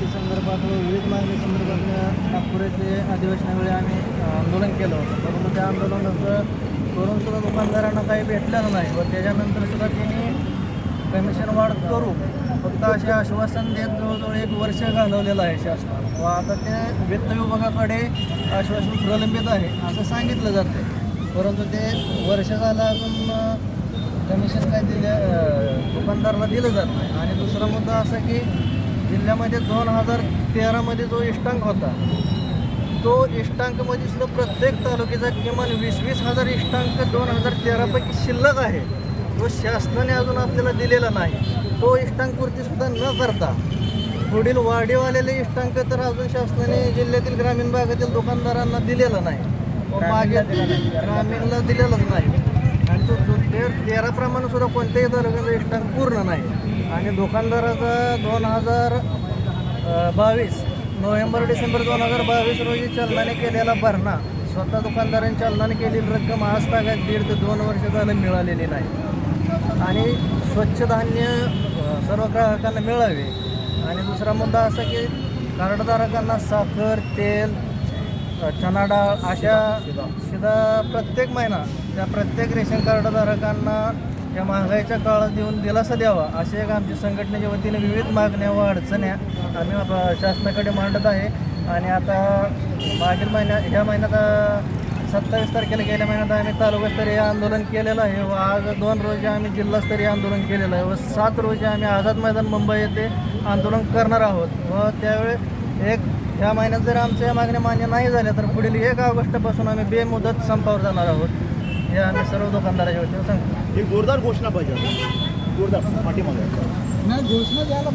मराठी संदर्भात विविध मागणी संदर्भात नागपूर येथे अधिवेशनावेळी आम्ही आंदोलन केलं होतं. परंतु त्या आंदोलनाचं करून सुद्धा दुकानदारांना काही भेटलं नाही व त्याच्यानंतर सुद्धा त्यांनी कमिशन वाढ करू फक्त असे आश्वासन देत जवळजवळ एक वर्ष घालवलेलं आहे शासनानं. व आता ते वित्त विभागाकडे आश्वासन प्रलंबित आहे असं सांगितलं जातं परंतु ते वर्ष झालं अजून कमिशन काय दिलं दुकानदाराला दिलं जात नाही. आणि दुसरा मुद्दा असा की जिल्ह्यामध्ये दोन हजार तेरामध्ये जो इष्टांक होता तो इष्टांकमध्ये सुद्धा प्रत्येक तालुक्याचा किमान वीस वीस हजार इष्टांक दोन हजार तेरापैकी शिल्लक आहे. तो शासनाने अजून आपल्याला दिलेला नाही तो इष्टांकपूर्ती सुद्धा न करता पुढील वाढीव आलेले इष्टांक तर अजून शासनाने जिल्ह्यातील ग्रामीण भागातील दुकानदारांना दिलेला नाही. मागे ग्रामीणला दिलेलाच नाही. आणि ते तेराप्रमाणे सुद्धा कोणत्याही तालुक्याचा इष्टांक पूर्ण नाही. आणि दुकानदाराचा दोन हजार बावीस नोव्हेंबर डिसेंबर दोन हजार बावीस रोजी चलनाने केलेला भरणा. स्वतः दुकानदारांनी चलनाने केलेली रक्कम आज तागात दीड ते दोन वर्ष झालं मिळालेली नाही. आणि स्वच्छ धान्य सर्व ग्राहकांना मिळावे. आणि दुसरा मुद्दा असा की कार्डधारकांना साखर तेल चणा डाळ अशा सुद्धा प्रत्येक महिना त्या प्रत्येक रेशन कार्डधारकांना या महागाईच्या काळात देऊन दिलासा द्यावा. अशी एक आमची संघटनेच्या वतीने विविध मागण्या व अडचण्या आम्ही शासनाकडे मांडत आहे. आणि आता मागील महिन्या ह्या महिन्यात सत्तावीस तारखेला गेल्या महिन्यात आम्ही तालुकास्तरीय आंदोलन केलेलं आहे व आज दोन रोजी आम्ही जिल्हास्तरीय आंदोलन केलेलं आहे व सात रोजी आम्ही आझाद मैदान मुंबई येथे आंदोलन करणार आहोत. व त्यावेळी एक ह्या महिन्यात जर आमच्या या मागण्या मान्य नाही झाल्या तर पुढील एक ऑगस्टपासून आम्ही बेमुदत संपावर जाणार आहोत. हे आम्ही सर्व दुकानदाराच्या वतीने सांगतो. एक जोरदार घोषणा पाहिजे जोरदार पाठीमागे. नाही घोषणा द्यायला